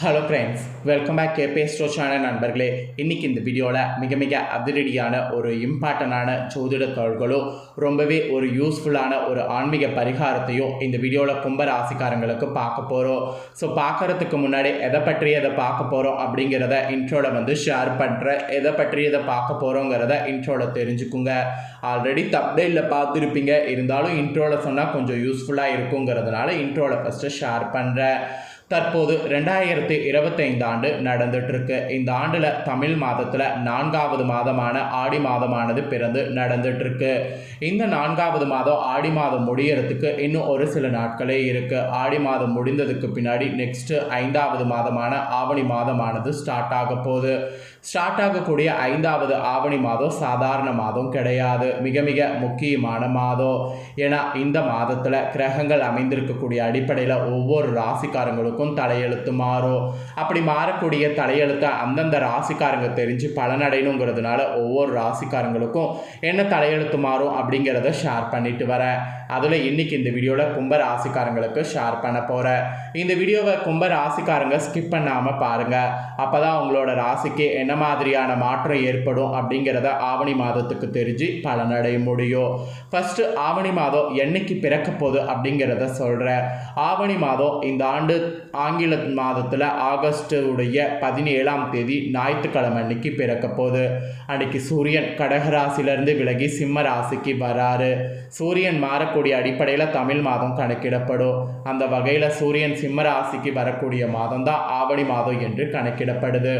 Hello friends welcome back K ஸ்டோ channel நண்பர்களே. இன்றைக்கி இந்த வீடியோவில் மிக மிக அதிரடியான ஒரு இம்பார்ட்டண்டான ஜோதிட தொழில்களும் ரொம்பவே ஒரு யூஸ்ஃபுல்லான ஒரு ஆன்மீக பரிகாரத்தையும் இந்த வீடியோவில் கும்ப ராசிக்காரங்களுக்கு பார்க்க போகிறோம் ஸோ பார்க்குறதுக்கு முன்னாடி எதை பற்றி அதை பார்க்க போகிறோம் அப்படிங்கிறத இன்ட்ரோவில் வந்து ஷேர் பண்ணுறேன் எதை பற்றி அதை பார்க்க போகிறோங்கிறத இன்ட்ரோவில் தெரிஞ்சுக்குங்க. ஆல்ரெடி தப்டையில் பார்த்துருப்பீங்க. இருந்தாலும் இன்ட்ரோவில் சொன்னால் கொஞ்சம் யூஸ்ஃபுல்லாக இருக்குங்கிறதுனால இன்ட்ரோவில் ஃபஸ்ட்டு ஷேர் பண்ணுறேன் தற்போது ரெண்டாயிரத்தி இருபத்தைந்து ஆண்டு நடந்துட்டுருக்கு. இந்த ஆண்டில் தமிழ் மாதத்தில் நான்காவது மாதமான ஆடி மாதமானது பிறந்து நடந்துட்டுருக்கு. இந்த நான்காவது மாதம் ஆடி மாதம் முடியறதுக்கு இன்னும் ஒரு சில நாட்களே இருக்குது ஆடி மாதம் முடிந்ததுக்கு பின்னாடி நெக்ஸ்ட்டு ஐந்தாவது மாதமான ஆவணி மாதமானது ஸ்டார்ட் ஆக போகுது. ஸ்டார்ட் ஆகக்கூடிய ஐந்தாவது ஆவணி மாதம் சாதாரண மாதம் கிடையாது. மிக மிக முக்கியமான மாதம். ஏன்னா இந்த மாதத்தில் கிரகங்கள் அமைந்திருக்கக்கூடிய அடிப்படையில் ஒவ்வொரு ராசிக்காரங்களுக்கும் தலையெழுத்து மாறும் அப்படி மாறக்கூடிய தலையெழுத்தை அந்தந்த ராசிக்காரங்க தெரிஞ்சு பலனடையணுங்கிறதுனால ஒவ்வொரு ராசிக்காரங்களுக்கும் என்ன தலையெழுத்து மாறும் அப்படிங்கிறத ஷேர் பண்ணிட்டு வரேன் அதில் இன்னைக்கு இந்த வீடியோவில் கும்ப ராசிக்காரங்களுக்கு ஷேர் பண்ண போகிறேன் இந்த வீடியோவை கும்ப ராசிக்காரங்க ஸ்கிப் பண்ணாமல் பாருங்கள் அப்போ தான் அவங்களோட ராசிக்கு என்ன மாதிரியான மாற்றம் ஏற்படும் அப்படிங்கிறத ஆவணி மாதத்துக்கு தெரிஞ்சு பலனடைய முடியும். ஃபஸ்ட்டு ஆவணி மாதம் என்னைக்கு பிறக்க போகுது அப்படிங்கிறத சொல்கிறேன் ஆவணி மாதம் இந்த ஆண்டு ஆங்கில மாதத்தில் ஆகஸ்டுடைய பதினேழாம் தேதி ஞாயிற்றுக்கிழமை அன்னைக்கு பிறக்க போகுது. அன்னைக்கு சூரியன் கடகராசிலிருந்து விலகி சிம்ம ராசிக்கு வராரு. சூரியன் மாறக்கூடிய அடிப்படையில் தமிழ் மாதம் கணக்கிடப்படும். அந்த வகையில் சூரியன் சிம்ம ராசிக்கு வரக்கூடிய மாதம் தான் ஆவணி மாதம் என்று கணக்கிடப்படுது.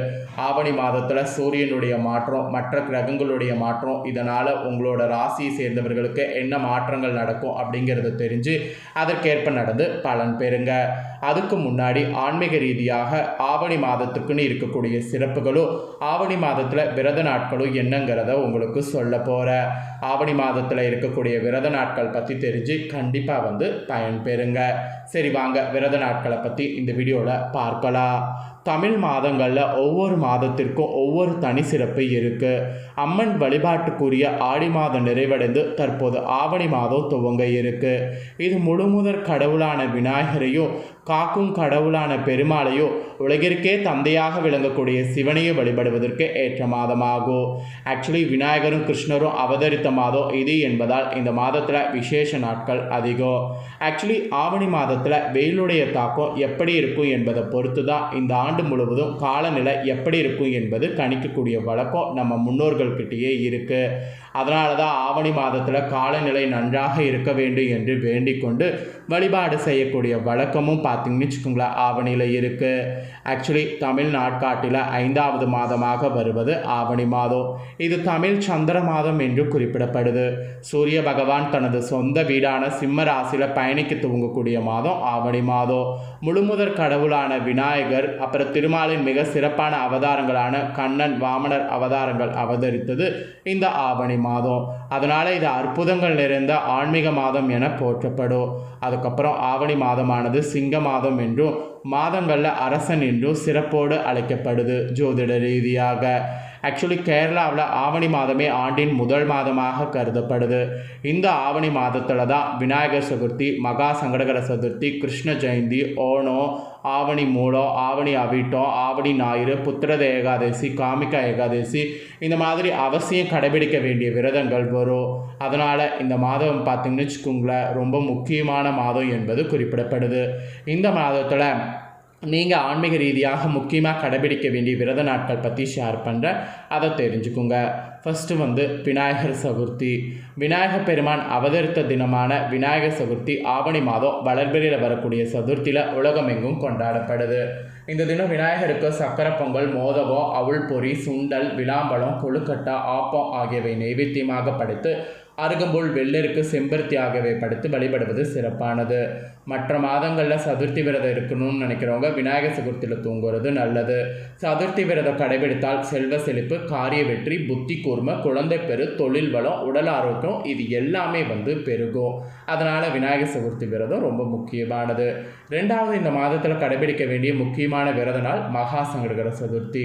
ஆவணி மாதத்தில் சூரியனுடைய மாற்றம் மற்ற கிரகங்களுடைய மாற்றம் இதனால் உங்களோட ராசியை சேர்ந்தவர்களுக்கு என்ன மாற்றங்கள் நடக்கும் அப்படிங்கிறத தெரிஞ்சு அதற்கேற்ப நடந்து பலன் பெறுங்க. அதுக்கு முன்னாடி ஆன்மீக ரீதியாக ஆவணி மாதத்துக்குன்னு இருக்கக்கூடிய சிறப்புகளும் ஆவணி மாதத்தில் விரத நாட்களும் என்னங்கிறத உங்களுக்கு சொல்ல போகிறேன் ஆவணி மாதத்தில் இருக்கக்கூடிய விரத நாட்கள் பற்றி தெரிஞ்சு கண்டிப்பாக வந்து பயன் பெறுங்க சரி வாங்க விரத நாட்களை பற்றி இந்த வீடியோவில் பார்க்கலாம். தமிழ் மாதங்களில் ஒவ்வொரு மாதத்திற்கும் ஒவ்வொரு தனி சிறப்பு இருக்குது அம்மன் வழிபாட்டுக்குரிய ஆடி மாதம் நிறைவடைந்து தற்போது ஆவணி மாதம் துவங்க இருக்கு. இது முழுமுதற் கடவுளான விநாயகரையும் காக்கும் கடவுளான பெருமாளையும் உலகிற்கே தந்தையாக விளங்கக்கூடிய சிவனையை வழிபடுவதற்கு ஏற்ற மாதமாகும். ஆக்சுவலி விநாயகரும் கிருஷ்ணரும் அவதரித்த மாதம் இது என்பதால் இந்த மாதத்தில் விசேஷ நாட்கள் அதிகம். ஆக்சுவலி ஆவணி மாதத்தில் வெயிலுடைய தாக்கம் எப்படி இருக்கும் என்பதை பொறுத்து தான் இந்த ஆண்டு முழுவதும் காலநிலை எப்படி இருக்கும் என்பது கணிக்கக்கூடிய வழக்கம் நம்ம முன்னோர்கள்கிட்டயே இருக்குது அதனால தான் ஆவணி மாதத்தில் காலநிலை நன்றாக இருக்க வேண்டும் என்று வேண்டிக் கொண்டு வழிபாடு செய்யக்கூடிய வழக்கமும் பார்த்திங்கன்னு வச்சுக்கோங்களேன் ஆவணியில் இருக்குது ஆக்சுவலி தமிழ் நாட்காட்டில் ஐந்தாவது மாதமாக வருவது ஆவணி மாதம். இது தமிழ் சந்திர மாதம் என்று குறிப்பிடப்படுது. சூரிய பகவான் தனது சொந்த வீடான சிம்ம ராசியில் பயணிக்க துவங்கக்கூடிய மாதம் ஆவணி மாதம். முழுமுதற் கடவுளான விநாயகர் அப்புறம் திருமாலின் மிக சிறப்பான அவதாரங்களான கண்ணன் வாமனர் அவதாரங்கள் அவதரித்தது இந்த ஆவணி மாதம். அதனால் இது அற்புதங்கள் நிறைந்த ஆன்மீக மாதம் என போற்றப்படும். அதுக்கப்புறம் ஆவணி மாதமானது சிங்க மாதம் என்றும் மாதங்களில் அரசன் என்றும் சிறப்போடு அழைக்கப்படுது ஜோதிட ரீதியாக. ஆக்சுவலி கேரளாவில் ஆவணி மாதமே ஆண்டின் முதல் மாதமாக கருதப்படுது. இந்த ஆவணி மாதத்தில் தான் விநாயகர் சதுர்த்தி மகா சங்கடகர சதுர்த்தி கிருஷ்ண ஜெயந்தி ஓணம் ஆவணி மூலம் ஆவணி அவிட்டம் ஆவணி ஞாயிறு புத்திரத ஏகாதசி காமிக்கா ஏகாதசி இந்த மாதிரி அவசியம் கடைபிடிக்க வேண்டிய விரதங்கள் வரும். அதனால் இந்த மாதம் பார்த்திங்கன்னு வச்சுக்கோங்களேன் ரொம்ப முக்கியமான மாதம் என்பது குறிப்பிடப்படுது. இந்த மாதத்தில் நீங்கள் ஆன்மீக ரீதியாக முக்கியமாக கடைபிடிக்க வேண்டிய விரத நாட்கள் பற்றி ஷேர் பண்ணுறேன் அதை தெரிஞ்சுக்குங்க. ஃபஸ்ட்டு வந்து விநாயகர் சதுர்த்தி. விநாயகர் பெருமான் அவதரித்த தினமான விநாயகர் சதுர்த்தி ஆவணி மாதம் வளர்பிரியில் வரக்கூடிய சதுர்த்தியில் உலகமெங்கும் கொண்டாடப்படுது. இந்த தினம் விநாயகருக்கு சக்கரை பொங்கல் மோதகம் அவுள் பொறி சுண்டல் விளாம்பழம் கொழுக்கட்டை ஆப்பம் ஆகியவை நைவேத்தியமாக படைத்து அருகம்புல் வெள்ளருக்கு செம்பருத்தி ஆகியவை படுத்து வழிபடுவது சிறப்பானது. மற்ற மாதங்களில் சதுர்த்தி விரதம் இருக்கணும்னு நினைக்கிறவங்க விநாயகர் சதுர்த்தியில் தூங்குறது நல்லது. சதுர்த்தி விரதம் கடைபிடித்தால் செல்வ செழிப்பு காரிய வெற்றி புத்தி கூர்மை குழந்தை பெரு தொழில் வளம் உடல் ஆரோக்கியம் இது எல்லாமே வந்து பெருகும். அதனால் விநாயகர் சதுர்த்தி விரதம் ரொம்ப முக்கியமானது. ரெண்டாவது இந்த மாதத்தில் கடைபிடிக்க வேண்டிய முக்கியமான விரத நாள் மகா சங்கடகர சதுர்த்தி.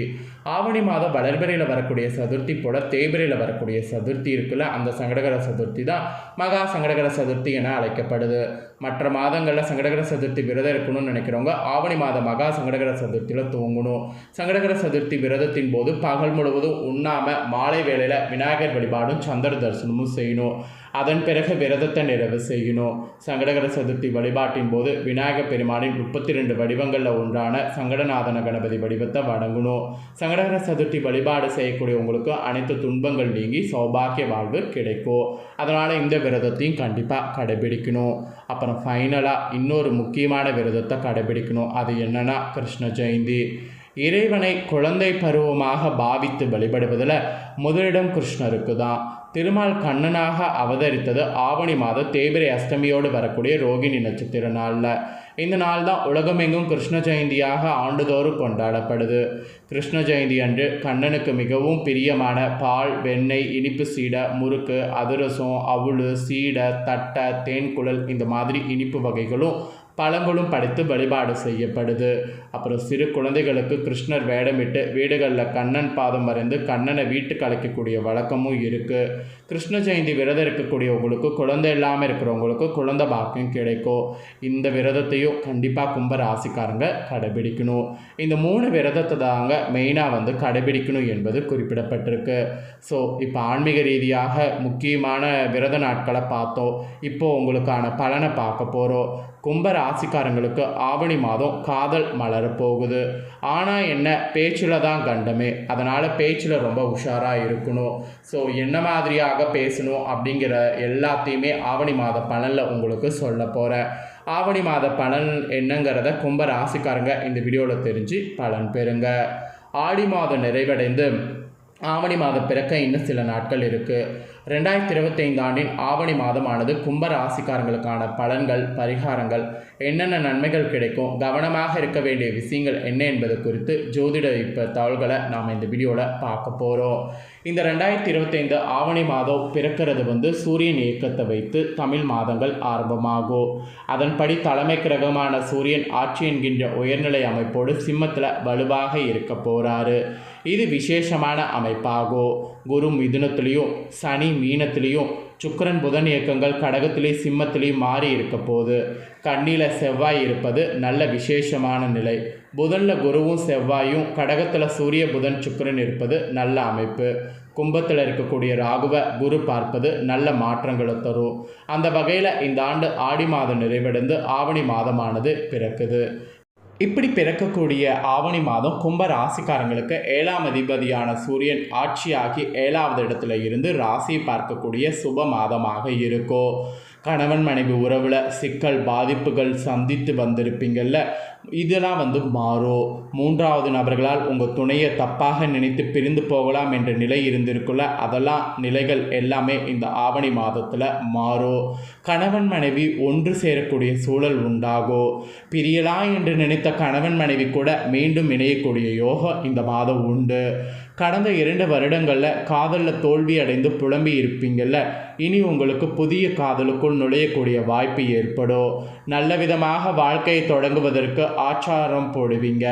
ஆவணி மாதம் வளர்பிறையில் வரக்கூடிய சதுர்த்தி போல தேய்பிரையில் வரக்கூடிய சதுர்த்தி இருக்குல்ல அந்த சங்கடகர சதுர்த்தி தான் மகா சங்கடகர சதுர்த்தி என அழைக்கப்படுது. மற்ற மாதங்கள் மாதங்களில் சங்கடகர சதுர்த்தி விரதம் இருக்கணும்னு நினைக்கிறவங்க ஆவணி மாத மகா சங்கடகர சதுர்த்தியில் தூங்கணும். சங்கடகர சதுர்த்தி விரதத்தின் போது பகல் முழுவதும் உண்ணாமல் மாலை வேளையில் விநாயகர் வழிபாடும் சந்திர தரிசனமும் செய்யணும். அதன் பிறகு விரதத்தை நிறைவு செய்யணும் சங்கடகர சதுர்த்தி வழிபாட்டின் போது விநாயகர் பெருமானின் முப்பத்தி ரெண்டு வடிவங்களில் ஒன்றான சங்கடநாதன கணபதி வடிவத்தை வணங்கணும் சங்கடகர சதுர்த்தி வழிபாடு செய்யக்கூடியவங்களுக்கு அனைத்து துன்பங்கள் நீங்கி சௌபாக்கிய வாழ்வு கிடைக்கும். அதனால் இந்த விரதத்தையும் கண்டிப்பாக கடைபிடிக்கணும். அப்புறம் ஃபைனலாக இன்னொரு முக்கியமான விரதத்தை கடைபிடிக்கணும். அது என்னென்னா கிருஷ்ண ஜெயந்தி. இறைவனை குழந்தை பருவமாக பாவித்து வழிபடுவதில் முதலிடம் கிருஷ்ணருக்கு தான் திருமால் கண்ணனாக அவதரித்தது ஆவணி மாத தேவிரை அஷ்டமியோடு வரக்கூடிய ரோகிணி நட்சத்திர நாளில் இந்த நாள் தான் உலகமெங்கும் கிருஷ்ண ஜெயந்தியாக ஆண்டுதோறும் கொண்டாடப்படுது. கிருஷ்ண ஜெயந்தி அன்று கண்ணனுக்கு மிகவும் பிரியமான பால் வெண்ணெய் இனிப்பு சீடை முறுக்கு அதிரசம் அவுள் சீடை தட்டை தேன்குழல் இந்த மாதிரி இனிப்பு வகைகளும் பழங்களும் படைத்து வழிபாடு செய்யப்படுது. அப்புறம் சிறு குழந்தைகளுக்கு கிருஷ்ணர் வேடமிட்டு வீடுகளில் கண்ணன் பாதம் வரைந்து கண்ணனை வீட்டுக்கு அழைக்கக்கூடிய வழக்கமும் இருக்குது கிருஷ்ண ஜெயந்தி விரதம் இருக்கக்கூடியவங்களுக்கு குழந்தை இல்லாமல் இருக்கிறவங்களுக்கு குழந்தை பாக்கியம் கிடைக்கும். இந்த விரதத்தையும் கண்டிப்பாக கும்ப ராசிக்காரங்க கடைபிடிக்கணும். இந்த மூணு விரதத்தை தாங்க மெயினாக வந்து கடைபிடிக்கணும் என்பது குறிப்பிடப்பட்டிருக்கு. ஸோ இப்போ ஆன்மீக ரீதியாக முக்கியமான விரத நாட்களை பார்த்தோம். இப்போது உங்களுக்கான பலனை பார்க்க போகிறோம் கும்ப ராசிக்காரங்களுக்கு ஆவணி மாதம் காதல் மலர போகுது. ஆனால் என்ன பேச்சில் தான் கண்டமே. அதனால் பேச்சில் ரொம்ப உஷாராக இருக்கணும். ஸோ என்ன மாதிரியாக பேசணும் அப்படிங்கிற எல்லாத்தையுமே ஆவணி மாத பலனில் உங்களுக்கு சொல்ல போகிறேன் ஆவணி மாத பலன் என்னங்கிறத கும்ப ராசிக்காரங்க இந்த வீடியோவில் தெரிஞ்சு பலன் பெறுங்க. ஆடி மாதம் நிறைவடைந்து ஆவணி மாதம் பிறக்க இன்னும் சில நாட்கள் இருக்குது ரெண்டாயிரத்தி இருபத்தைந்து ஆண்டின் ஆவணி மாதமானது கும்ப ராசிக்காரங்களுக்கான பலன்கள் பரிகாரங்கள் என்னென்ன நன்மைகள் கிடைக்கும் கவனமாக இருக்க வேண்டிய விஷயங்கள் என்ன என்பது குறித்து ஜோதிட இப்போ தகவல்களை நாம் இந்த வீடியோவில் பார்க்க போகிறோம் இந்த ரெண்டாயிரத்தி இருபத்தைந்து ஆவணி மாதம் பிறக்கிறது வந்து சூரியன் இயக்கத்தை வைத்து தமிழ் மாதங்கள் ஆரம்பமாகும் அதன்படி தலைமை கிரகமான சூரியன் ஆட்சி என்கின்ற உயர்நிலை அமைப்போடு சிம்மத்தில் வலுவாக இருக்க போகிறாரு இது விசேஷமான அமைப்பாகும் குரு மிதுனத்திலையும் சனி மீனத்திலையும் சுக்கிரன் புதன் இயக்கங்கள் கடகத்திலேயும் சிம்மத்திலேயும் மாறி இருக்க போது கண்ணியில் செவ்வாய் இருப்பது நல்ல விசேஷமான நிலை. புதனில் குருவும் செவ்வாயும் கடகத்தில் சூரிய புதன் சுக்கிரன் இருப்பது நல்ல அமைப்பு. கும்பத்தில் இருக்கக்கூடிய ராகுவ குரு பார்ப்பது நல்ல மாற்றங்களை தரும். அந்த வகையில் இந்த ஆண்டு ஆடி மாதம் நிறைவடைந்து ஆவணி மாதமானது பிறக்குது. இப்படி பிறக்கக்கூடிய ஆவணி மாதம் கும்ப ராசிக்காரங்களுக்கு ஏழாம் அதிபதியான சூரியன் ஆட்சியாகி ஏழாவது இடத்துல இருந்து ராசியை பார்க்கக்கூடிய சுப மாதமாக இருக்கும். கணவன் மனைவி உறவில் சிக்கல் பாதிப்புகள் சந்தித்து வந்திருப்பீங்கள்ல இதெல்லாம் வந்து மாறும் மூன்றாவது நபர்களால் உங்கள் துணையை தப்பாக நினைத்து பிரிந்து போகலாம் என்ற நிலை இருந்திருக்குள்ள அதெல்லாம் நிலைகள் எல்லாமே இந்த ஆவணி மாதத்தில் மாறும் கணவன் மனைவி ஒன்று சேரக்கூடிய சூழல் உண்டாகும் பிரியலாம் என்று நினைத்த கணவன் மனைவி கூட மீண்டும் இணையக்கூடிய யோகம் இந்த மாதம் உண்டு. கடந்த இரண்டு வருடங்களில் காதலில் தோல்வி அடைந்து புலம்பி இருப்பீங்கள்ல இனி உங்களுக்கு புதிய காதலுக்குள் நுழையக்கூடிய வாய்ப்பு ஏற்படும். நல்ல விதமாக வாழ்க்கையை தொடங்குவதற்கு ஆச்சாரம் போடுவீங்க.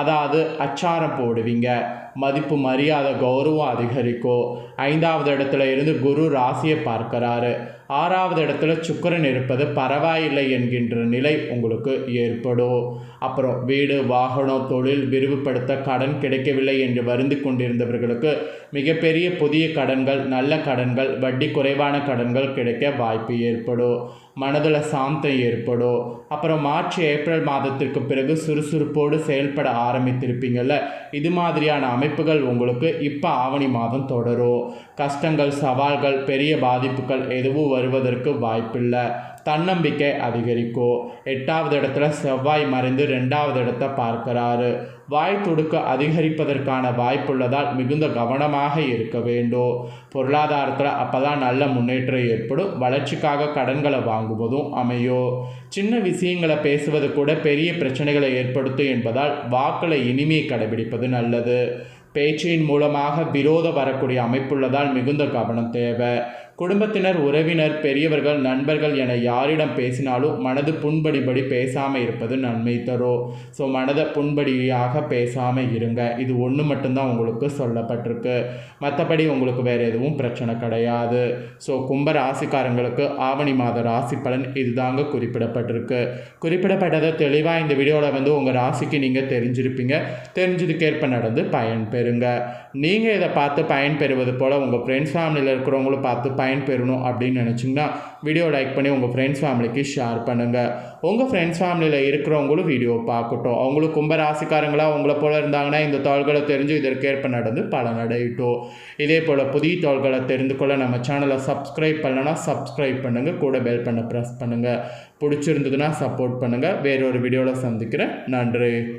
அதாவது அச்சாரம் போடுவீங்க. மதிப்பு மரியாதை கௌரவம் அதிகரிக்கும். ஐந்தாவது இடத்துல இருந்து குரு ராசியை பார்க்குறாரு. ஆறாவது இடத்துல சுக்கிரன் இருப்பது பரவாயில்லை என்கின்ற நிலை உங்களுக்கு ஏற்படும். அப்புறம் வீடு வாகனம் தொழில் விரிவுபடுத்த கடன் கிடைக்கவில்லை என்று வருந்து கொண்டிருந்தவர்களுக்கு மிகப்பெரிய புதிய கடன்கள் நல்ல கடன்கள் வட்டி குறைவான கடன்கள் கிடைக்க வாய்ப்பு ஏற்படும். மனதில் சாந்தம் ஏற்படும். அப்புறம் மார்ச் ஏப்ரல் மாதத்திற்கு பிறகு சுறுசுறுப்போடு செயல்பட ஆரம்பித்திருப்பீங்கள்ல இது மாதிரியான அமைப்புகள் உங்களுக்கு இப்போ ஆவணி மாதம் தொடரும். கஷ்டங்கள் சவால்கள் பெரிய பாதிப்புகள் எதுவும் வருவதற்கு வாய்ப்பில்லை. தன்னம்பிக்கை அதிகரிக்கும் எட்டாவது இடத்துல செவ்வாய் மறைந்து ரெண்டாவது இடத்த பார்க்கிறாரு. வாய் துடுக்க அதிகரிப்பதற்கான வாய்ப்புள்ளதால் மிகுந்த கவனமாக இருக்க வேண்டும். பொருளாதாரத்தில் அப்போ தான் நல்ல முன்னேற்றம் ஏற்படும். வளர்ச்சிக்காக கடன்களை வாங்குவதும் அமையும். சின்ன விஷயங்களை பேசுவது கூட பெரிய பிரச்சனைகளை ஏற்படுத்தும் என்பதால் வாக்களை இனிமையை கடைபிடிப்பது நல்லது. பேச்சின் மூலமாக விரோதம் வரக்கூடிய அமைப்புள்ளதால் மிகுந்த கவனம் தேவை. குடும்பத்தினர் உறவினர் பெரியவர்கள் நண்பர்கள் என யாரிடம் பேசினாலும் மனது புண்படிபடி பேசாமல் இருப்பது நன்மை தரும் ஸோ மனதை புண்படியாக பேசாமல் இருங்க. இது ஒன்று மட்டும்தான் உங்களுக்கு சொல்லப்பட்டிருக்கு. மற்றபடி உங்களுக்கு வேறு எதுவும் பிரச்சனை கிடையாது. ஸோ கும்ப ராசிக்காரங்களுக்கு ஆவணி மாத ராசி பலன் இதுதாங்க குறிப்பிடப்பட்டிருக்கு. குறிப்பிடப்பட்டதை தெளிவாக இந்த வீடியோவில் வந்து உங்கள் ராசிக்கு நீங்கள் தெரிஞ்சிருப்பீங்க. தெரிஞ்சதுக்கேற்ப நடந்து பயன் பெறுங்க. நீங்கள் இதை பார்த்து பயன் பெறுவது போல் உங்கள் ஃப்ரெண்ட்ஸ் ஃபேமிலியில் இருக்கிறவங்களும் பார்த்து பயன் பெறணும் அப்படின்னு நினச்சிங்கன்னா வீடியோ லைக் பண்ணி உங்கள் ஃப்ரெண்ட்ஸ் ஃபேமிலிக்கு ஷேர் பண்ணுங்கள் உங்கள் ஃப்ரெண்ட்ஸ் ஃபேமிலியில் இருக்கிறவங்களும் வீடியோ பார்க்கட்டும். அவங்களும் கும்ப ராசிக்காரங்களா உங்களை போல் இருந்தாங்கன்னா இந்த தாள்களை தெரிஞ்சு இதற்கேற்ப நடந்து பலனடையிட்டோம். இதே போல் புதிய தாள்களை தெரிந்து கொள்ள நம்ம சேனலை சப்ஸ்கிரைப் பண்ணலன்னா சப்ஸ்கிரைப் பண்ணுங்கள் கூட பெல் பண்ண ப்ரெஸ் பண்ணுங்கள் பிடிச்சிருந்ததுன்னா சப்போர்ட் பண்ணுங்கள் வேறொரு வீடியோவில் சந்திக்கிறேன். நன்றி.